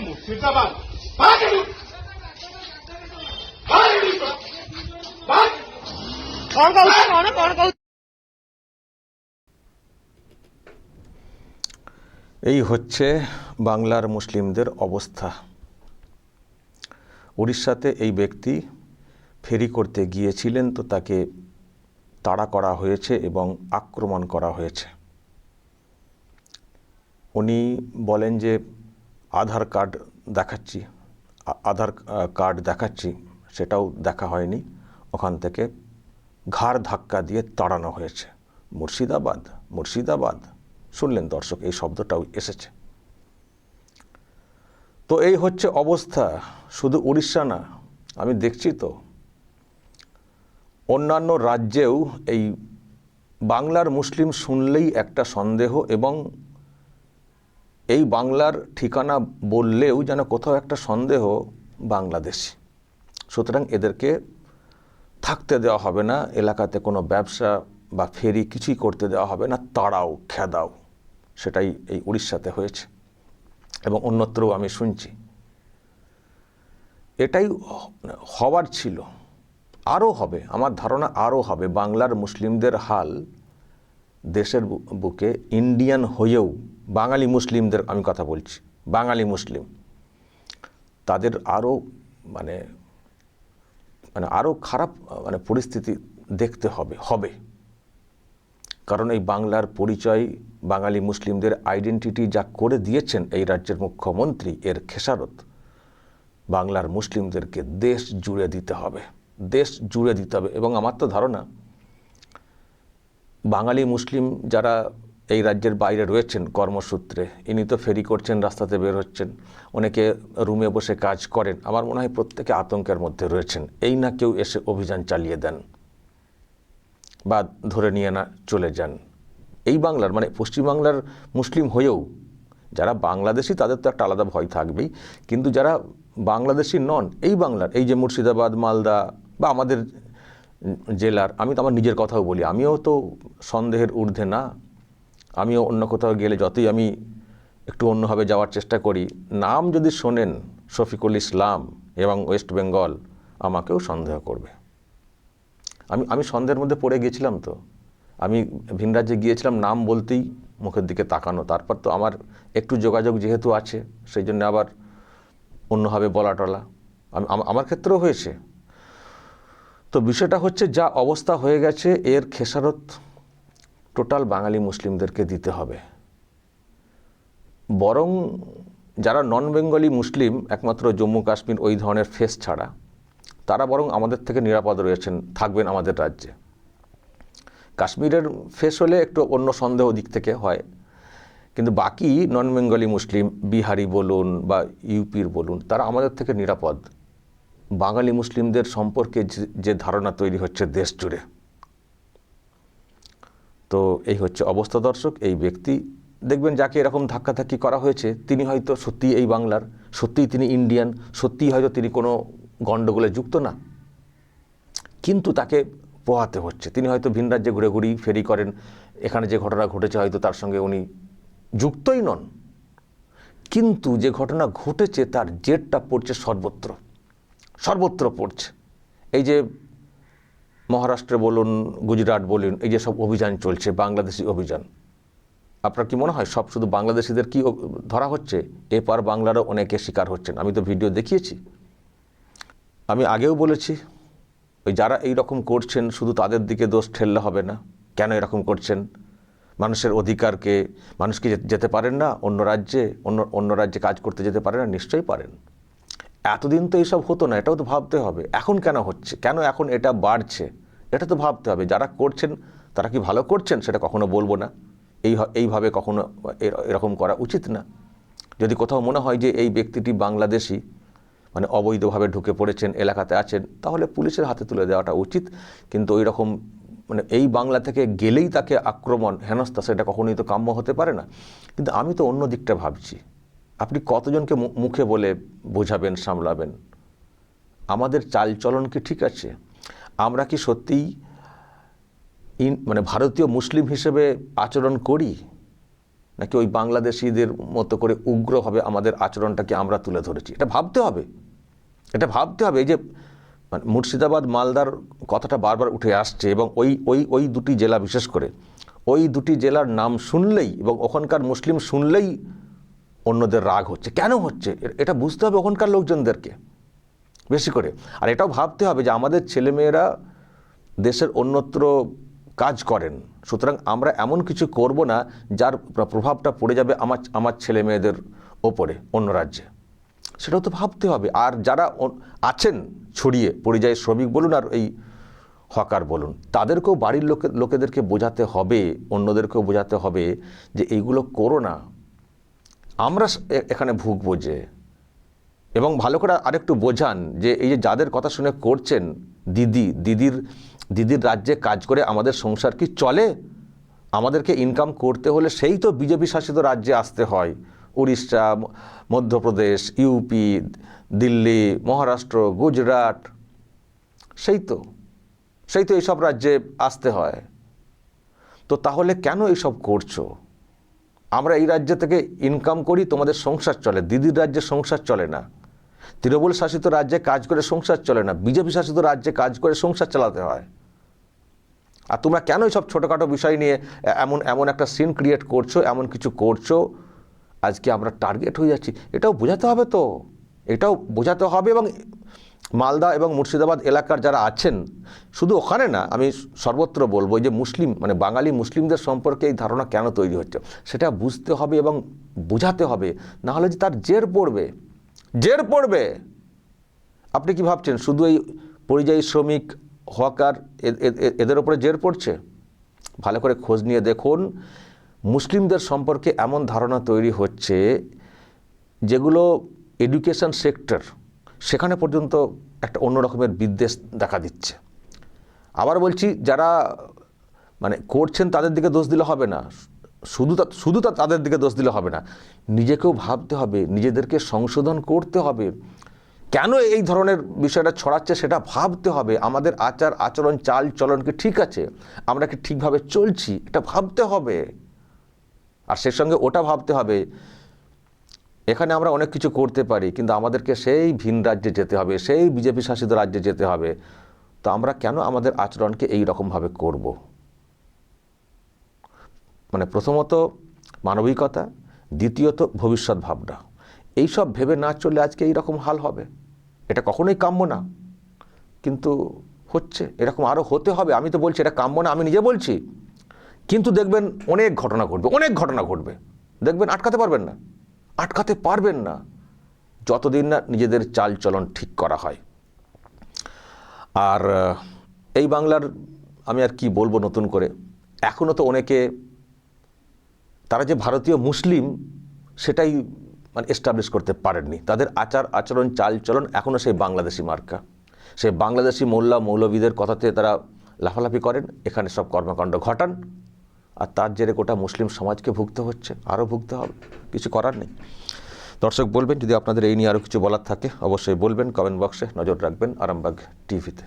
মুর্শিদাবাদ କଣ କହୁଛ କଣ କଣ କହୁଛ এই হচ্ছে বাংলার মুসলিমদের অবস্থা উড়িষ্যাতে এই ব্যক্তি ফেরি করতে গিয়েছিলেন তো তাকে তাড়া করা হয়েছে এবং আক্রমণ করা হয়েছে। উনি বলেন যে, আধার কার্ড দেখাচ্ছি আধার কার্ড দেখাচ্ছি, সেটাও দেখা হয়নি। ওখান থেকে ঘাড় ধাক্কা দিয়ে তাড়ানো হয়েছে। মুর্শিদাবাদ মুর্শিদাবাদ। শুনলেন দর্শক, এই শব্দটাও এসেছে। তো এই হচ্ছে অবস্থা, শুধু উড়িষ্যা না, আমি দেখছি তো। অন্যান্য রাজ্যেও এই বাংলার মুসলিম শুনলেই একটা সন্দেহ এবং এই বাংলার ঠিকানা বললেও যেন কোথাও একটা সন্দেহ বাংলাদেশি। সুতরাং এদেরকে থাকতে দেওয়া হবে না, এলাকাতে কোনো ব্যবসা বা ফেরি কিছুই করতে দেওয়া হবে না, তাড়াও, খেদাও, সেটাই এই উড়িষ্যাতে হয়েছে। এবং অন্যত্রও আমি শুনছি। এটাই হওয়ার ছিল। আরও হবে, আমার ধারণা আরও হবে। বাংলার মুসলিমদের হাল দেশের বুকে ইন্ডিয়ান হয়েও বাঙালি মুসলিমদের, আমি কথা বলছি, বাঙালি মুসলিম। তাদের আরও মানে মানে আরও খারাপ মানে পরিস্থিতি দেখতে হবে হবে। কারণ এই বাংলার পরিচয়, বাঙালি মুসলিমদের আইডেন্টিটি যা করে দিয়েছেন এই রাজ্যের মুখ্যমন্ত্রী, এর খেসারত। বাংলার মুসলিমদেরকে দেশ জুড়ে দিতে হবে, দেশ জুড়ে দিতে হবে। এবং আমার তো ধারণা, বাঙালি মুসলিম যারা এই রাজ্যের বাইরে রয়েছেন কর্মসূত্রে, ইনি তো ফেরি করছেন, রাস্তাতে বের হচ্ছেন, অনেকে রুমে বসে কাজ করেন। আমার মনে হয় প্রত্যেকে আতঙ্কের মধ্যে রয়েছেন। এই না কেউ এসে অভিযান চালিয়ে দেন। বা ধরে নিয়ে না চলে যান। এই বাংলার মানে পশ্চিমবাংলার মুসলিম হয়েও যারা বাংলাদেশি তাদের তো একটা আলাদা ভয় থাকবেই। কিন্তু যারা বাংলাদেশি নন, এই বাংলার, এই যে মুর্শিদাবাদ, মালদা বা আমাদের জেলার, আমি তো আমার নিজের কথাও বলি, আমিও তো সন্দেহের ঊর্ধ্বে না। আমিও অন্য কোথাও গেলে যতই আমি একটু অন্যভাবে যাওয়ার চেষ্টা করি, নাম যদি শোনেন শফিকুল ইসলাম এবং ওয়েস্ট বেঙ্গল, আমাকেও সন্দেহ করবে। আমি আমি সন্দেহের মধ্যে পড়ে গিয়েছিলাম তো। আমি ভিন রাজ্যে গিয়েছিলাম, নাম বলতেই মুখের দিকে তাকানো। তারপর তো আমার একটু যোগাযোগ যেহেতু আছে, সেই জন্য আবার অন্যভাবে বলা টলা আমি, আমার ক্ষেত্রেও হয়েছে। তো বিষয়টা হচ্ছে যা অবস্থা হয়ে গেছে, এর খেসারত টোটাল বাঙালি মুসলিমদেরকে দিতে হবে। বরং যারা নন বেঙ্গলি মুসলিম, একমাত্র জম্মু কাশ্মীর ওই ধরনের ফেস ছাড়া তারা বরং আমাদের থেকে নিরাপদ রয়েছেন, থাকবেন আমাদের রাজ্যে। কাশ্মীরের ফেস হলে একটু অন্য সন্দেহ দিক থেকে হয়। কিন্তু বাকি নন বেঙ্গলি মুসলিম, বিহারি বলুন বা ইউপির বলুন, তারা আমাদের থেকে নিরাপদ। বাঙালি মুসলিমদের সম্পর্কে যে- ধারণা তৈরি হচ্ছে দেশ জুড়ে। তো এই হচ্ছে অবস্থা দর্শক, এই ব্যক্তি। দেখবেন যাকে এরকম ধাক্কাধাক্কি করা হয়েছে, তিনি হয়তো সত্যিই এই বাংলার, সত্যিই তিনি ইন্ডিয়ান, সত্যিই হয়তো তিনি কোনো গণ্ডগোলে যুক্ত না। কিন্তু তাকে পোহাতে হচ্ছে। তিনি হয়তো ভিন রাজ্যে ঘুরে ঘুরি ফেরি করেন, এখানে যে ঘটনা ঘটেছে হয়তো তার সঙ্গে উনি যুক্তই নন। কিন্তু যে ঘটনা ঘটেছে তার জেরটা পড়ছে সর্বত্র সর্বত্র পড়ছে। এই যে মহারাষ্ট্রে বলুন, গুজরাট বলুন, এই যে সব অভিযান চলছে, বাংলাদেশি অভিযান, আপনার কি মনে হয় সব শুধু বাংলাদেশিদের কি ধরা হচ্ছে? এপার বাংলারও অনেকে শিকার হচ্ছেন। আমি তো ভিডিও দেখিয়েছি। আমি আগেও বলেছি, ওই যারা এই রকম করছেন, শুধু তাদের দিকে দোষ ঠেললে হবে না। কেন এরকম করছেন? মানুষের অধিকারকে মানুষ কি যেতে পারেন না, অন্য রাজ্যে, অন্য অন্য রাজ্যে কাজ করতে যেতে পারেন না, নিশ্চয়ই পারেন। এতদিন তো এইসব হতো না, এটাও তো ভাবতে হবে। এখন কেন হচ্ছে? কেন এখন এটা বাড়ছে? এটা তো ভাবতে হবে। যারা করছেন, তারা কি ভালো করছেন? সেটা কখনো বলব না। এই এইভাবে কখনো এর- এরকম করা উচিত না। যদি কোথাও মনে হয় যে এই ব্যক্তিটি বাংলাদেশি মানে অবৈধভাবে ঢুকে পড়েছেন, এলাকাতে আছেন, তাহলে পুলিশের হাতে তুলে দেওয়াটা উচিত। কিন্তু ওই রকম মানে এই বাংলা থেকে গেলেই তাকে আক্রমণ, হেনস্থা, সেটা কখনোই তো কাম্য হতে পারে না। কিন্তু আমি তো অন্য দিকটা ভাবছি। আপনি কতজনকে মুখে বলে বোঝাবেন, সামলাবেন? আমাদের চালচলন কি ঠিক আছে? আমরা কি সত্যিই ইন মানে ভারতীয় মুসলিম হিসেবে আচরণ করি? নাকি ওই বাংলাদেশিদের মতো করে উগ্রভাবে আমাদের আচরণটাকে আমরা তুলে ধরেছি? এটা ভাবতে হবে। এটা ভাবতে হবে যে মানে মুর্শিদাবাদ, মালদার কথাটা বারবার উঠে আসছে এবং ওই ওই ওই দুটি জেলা বিশেষ করে, ওই দুটি জেলার নাম শুনলেই এবং ওখানকার মুসলিম শুনলেই অন্যদের রাগ হচ্ছে। কেন হচ্ছে? এটা বুঝতে হবে ওখানকার লোকজনদেরকে বেশি করে। আর এটাও ভাবতে হবে যে আমাদের ছেলেমেয়েরা দেশের অন্যত্র কাজ করেন, সুতরাং আমরা এমন কিছু করব না যার প্রভাবটা পড়ে যাবে আমার আমার ছেলেমেয়েদের ওপরে অন্য রাজ্যে। সেটাও তো ভাবতে হবে। আর যারা আছেন ছড়িয়ে, পরিযায়ী শ্রমিক বলুন আর এই হকার বলুন, তাদেরকেও বাড়ির লোকে, লোকেদেরকে বোঝাতে হবে, অন্যদেরকেও বোঝাতে হবে যে এইগুলো করো না। আমরা এখানে ভুগবো যে, এবং ভালো করে আরেকটু বোঝান যে এই যে যাদের কথা শুনে করছেন দিদি, দিদির দিদির রাজ্যে কাজ করে আমাদের সংসার কি চলে? আমাদেরকে ইনকাম করতে হলে সেই তো বিজেপি শাসিত রাজ্যে আসতে হয়। উড়িষ্যা, মধ্যপ্রদেশ ইউপি দিল্লি, মহারাষ্ট্র, গুজরাট, সেই তো সেই তো এইসব রাজ্যে আসতে হয়। তো তাহলে কেন এইসব করছ? আমরা এই রাজ্য থেকে ইনকাম করি, তোমাদের সংসার চলে, দিদির রাজ্যে সংসার চলে না। তৃণমূল শাসিত রাজ্যে কাজ করে সংসার চলে না, বিজেপি শাসিত রাজ্যে কাজ করে সংসার চালাতে হয়। আর তোমরা কেন সব ছোটোখাটো বিষয় নিয়ে এমন এমন একটা সিন ক্রিয়েট করছ, এমন কিছু করছ? আজকে আমরা টার্গেট হয়ে যাচ্ছি। এটাও বোঝাতে হবে তো। এটাও বোঝাতে হবে এবং মালদা এবং মুর্শিদাবাদ এলাকার যারা আছেন, শুধু ওখানে না, আমি সর্বত্র বলব যে মুসলিম মানে বাঙালি মুসলিমদের সম্পর্কে এই ধারণা কেন তৈরি হচ্ছে, সেটা বুঝতে হবে এবং বোঝাতে হবে। না হলে যে তার জের পড়বে জের পড়বে। আপনি কি ভাবছেন, শুধু এই পরিযায়ী শ্রমিক হকার এদের ওপরে জের পড়ছে? ভালো করে খোঁজ নিয়ে দেখুন। মুসলিমদের সম্পর্কে এমন ধারণা তৈরি হচ্ছে যেগুলো এডুকেশন সেক্টর সেখানে পর্যন্ত একটা অন্য রকমের বিদ্বেষ দেখা দিচ্ছে। আবার বলছি, যারা মানে করছেন তাদের দিকে দোষ দিলে হবে না। শুধু শুধু তাদের দিকে দোষ দিলে হবে না। নিজেকেও ভাবতে হবে, নিজেদেরকে সংশোধন করতে হবে। কেন এই ধরনের বিষয়টা ছড়াচ্ছে সেটা ভাবতে হবে। আমাদের আচার, আচরণ, চাল চলন কি ঠিক আছে? আমরা কি ঠিকভাবে চলছি? এটা ভাবতে হবে। আর সে সঙ্গে ওটা ভাবতে হবে, এখানে আমরা অনেক কিছু করতে পারি, কিন্তু আমাদেরকে সেই ভিন রাজ্যে যেতে হবে, সেই বিজেপি শাসিত রাজ্যে যেতে হবে। তো আমরা কেন আমাদের আচরণকে এই রকমভাবে করব? মানে প্রথমত মানবিকতা, দ্বিতীয়ত ভবিষ্যৎ ভাবনা। এইসব ভেবে না চললে আজকে এই রকম হাল হবে। এটা কখনোই কাম্য না। কিন্তু হচ্ছে, এরকম আরও হতে হবে, আমি তো বলছি এটা কাম্য না, আমি নিজে বলছি। কিন্তু দেখবেন অনেক ঘটনা ঘটবে, অনেক ঘটনা ঘটবে। দেখবেন আটকাতে পারবেন না, আটকাতে পারবেন না, যতদিন না নিজেদের চাল চলন ঠিক করা হয়। আর এই বাংলার আমি আর কি বলব নতুন করে এখনও তো অনেকে, তারা যে ভারতীয় মুসলিম, সেটাই মানে এস্টাবলিশ করতে পারেননি। তাদের আচার, আচরণ, চালচলন এখনও সেই বাংলাদেশি মার্কা। সেই বাংলাদেশি মোল্লা মৌলবীদের কথাতে তারা লাফালাফি করেন, এখানে সব কর্মকাণ্ড ঘটান। আর তার জেরে গোটা মুসলিম সমাজকে ভুগতে হচ্ছে, আরও ভুগতে হবে, কিছু করার নেই। দর্শক বলবেন, যদি আপনাদের এই নিয়ে আরও কিছু বলার থাকে, অবশ্যই বলবেন, কমেন্ট বক্সে নজর রাখবেন আরামবাগ টিভিতে।